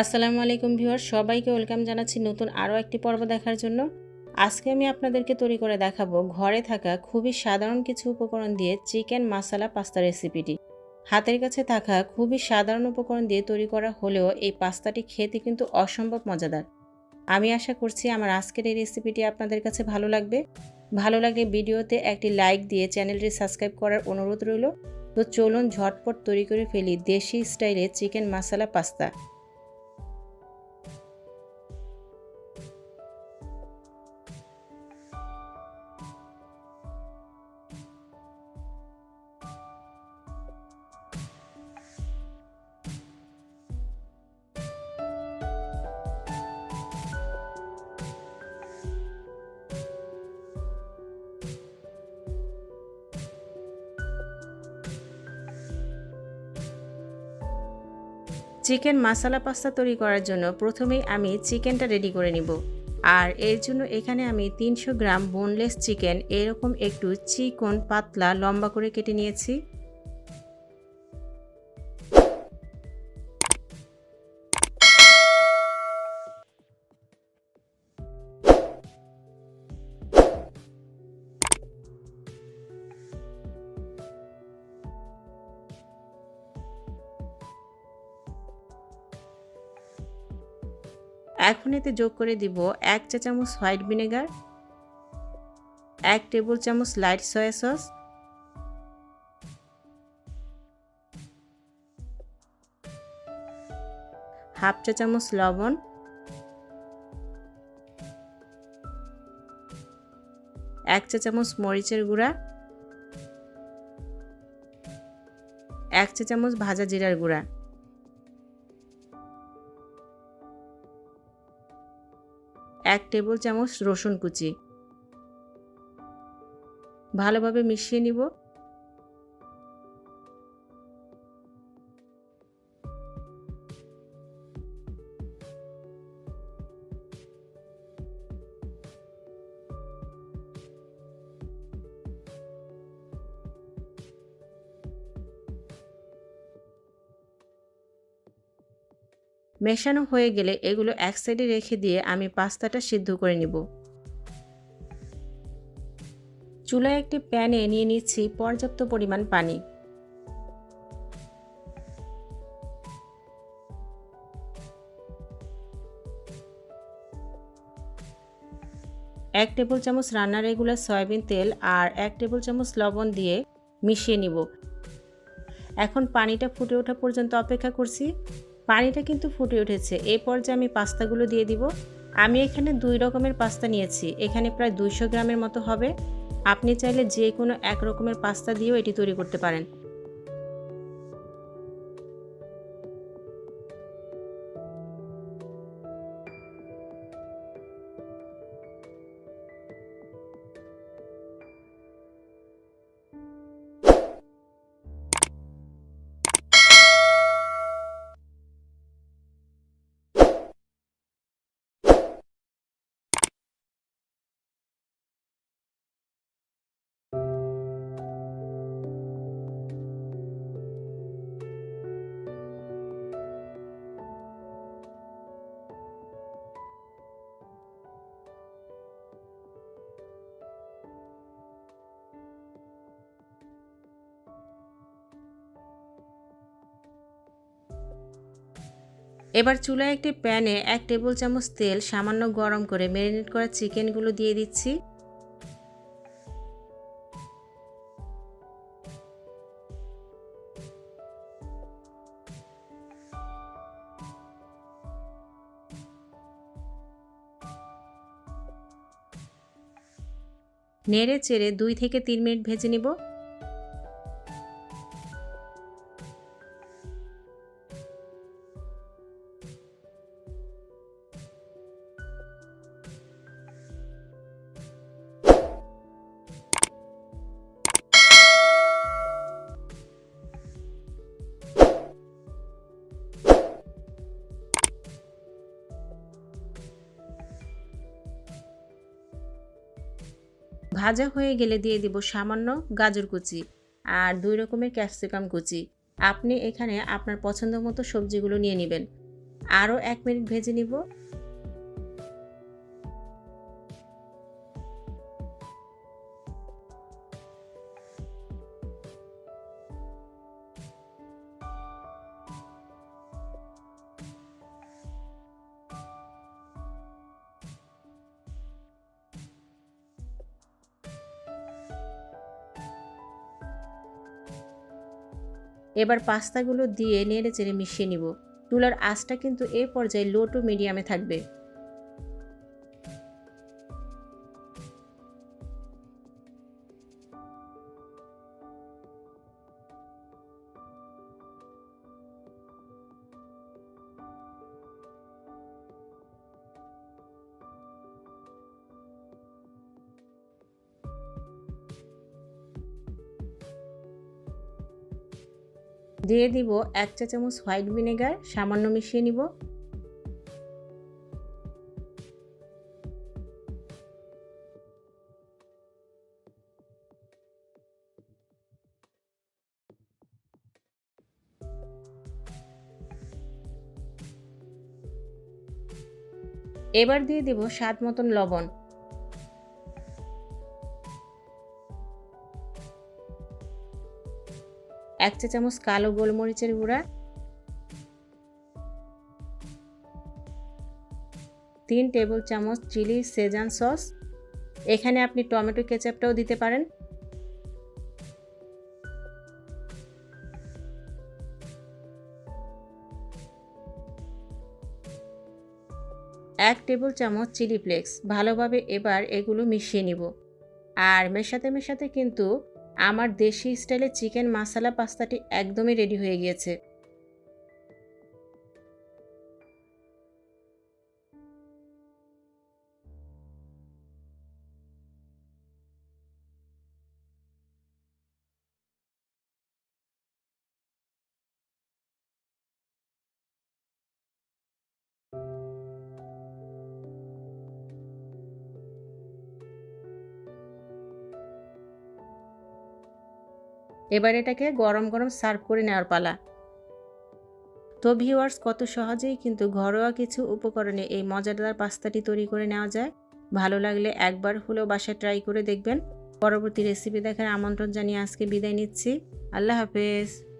আসসালামু আলাইকুম ভিউয়ার সবাইকে ওয়েলকাম জানাচ্ছি নতুন আরও একটি পর্ব দেখার জন্য। আজকে আমি আপনাদেরকে তৈরি করে দেখাবো ঘরে থাকা খুবই সাধারণ কিছু উপকরণ দিয়ে চিকেন মাসালা পাস্তা রেসিপিটি। হাতের কাছে থাকা খুবই সাধারণ উপকরণ দিয়ে তৈরি করা হলেও এই পাস্তাটি খেতে কিন্তু অসম্ভব মজাদার। আমি আশা করছি আমার আজকের এই রেসিপিটি আপনাদের কাছে ভালো লাগবে। ভালো লাগলে ভিডিওতে একটি লাইক দিয়ে চ্যানেলটি সাবস্ক্রাইব করার অনুরোধ রইল। তো চলুন ঝটপট তৈরি করে ফেলি দেশি স্টাইলে চিকেন মাসালা পাস্তা। চিকেন মাসালা পাস্তা তৈরি করার জন্য প্রথমেই আমি চিকেনটা রেডি করে নিব। আর এর জন্য এখানে আমি তিনশো গ্রাম বোনলেস চিকেন এরকম একটু চিকন, পাতলা, লম্বা করে কেটে নিয়েছি। এখন এতে যোগ করে দিব এক চা চামচ হোয়াইট ভিনেগার, এক টেবিল চামচ লাইট সয়া সস, হাফ চা চামচ লবণ, এক চা চামচ মরিচের গুঁড়া, এক চা চামচ ভাজা জিরার গুঁড়া। এক টেবিল চামচ রসুন কুচি। ভালোভাবে মিশিয়ে নিব। মেশানো হয়ে গেলে এগুলো এক সাইডে রেখে দিয়ে আমি পাস্তাটা সিদ্ধ করে নিব। চুলায় একটি প্যানে নিয়ে নিচ্ছি পর্যাপ্ত পরিমাণ পানি। এক টেবিল চামচ রান্নার রেগুলার সয়াবিন তেল আর এক টেবিল চামচ লবণ দিয়ে মিশিয়ে নিব। এখন পানিটা ফুটে ওঠা পর্যন্ত অপেক্ষা করছি। পানিটা কিন্তু ফুটে উঠেছে। এই পর্যায়ে আমি পাস্তাগুলো দিয়ে দিব, আমি এখানে দুই রকমের পাস্তা নিয়েছি। এখানে প্রায় দুইশো গ্রামের মতো হবে। আপনি চাইলে যে কোনো এক রকমের পাস্তা দিয়েও এটি তৈরি করতে পারেন। এবার চুলায় একটি প্যানে এক টেবিল চামচ তেল সামান্য গরম করে ম্যারিনেট করা চিকেনগুলো দিয়ে দিচ্ছি। নেড়ে চেড়ে দুই থেকে তিন মিনিট ভেজে নিব। ভাজা হয়ে গেলে দিয়ে দিব সামান্য গাজর কুচি আর দুই রকমের ক্যাপসিকাম কুচি। আপনি এখানে আপনার পছন্দ মতো সবজিগুলো নিয়ে নেবেন। আরও এক মিনিট ভেজে নিব। এবার পাস্তাগুলো দিয়ে নেড়ে চেড়ে মিশিয়ে নিব। চুলার আঁচটা কিন্তু এ পর্যায়ে লো টু মিডিয়ামে থাকবে। দিয়ে দিব এক চা চামচ হোয়াইট ভিনেগার, সামান্য মিশিয়ে নিব। এবার দিয়ে দিব স্বাদ মতন লবণ। এক চা চামচ কালো গোলমরিচের গুঁড়া, তিন টেবিল চামচ চিলি সেজান সস, এখানে আপনি টমেটো কেচাপটাও দিতে পারেন। এক টেবিল চামচ চিলি ফ্লেক্স, ভালোভাবে এবার এগুলো মিশিয়ে নিব। আর মেশাতে মেশাতে কিন্তু আমার দেশি স্টাইলে চিকেন মাসালা পাস্তাটি একদমই রেডি হয়ে গিয়েছে। এবার এটাকে গরম গরম সার্ভ করে নেওয়ার পালা। তো ভিউয়ার্স, কত সহজেই কিন্তু ঘরোয়া কিছু উপকরণে এই মজাদার পাস্তাটি তৈরি করে নেওয়া যায়। ভালো লাগলে একবার হলেও বাসায় ট্রাই করে দেখবেন। পরবর্তী রেসিপি দেখার আমন্ত্রণ জানিয়ে আজকে বিদায় নিচ্ছি। আল্লাহ হাফেজ।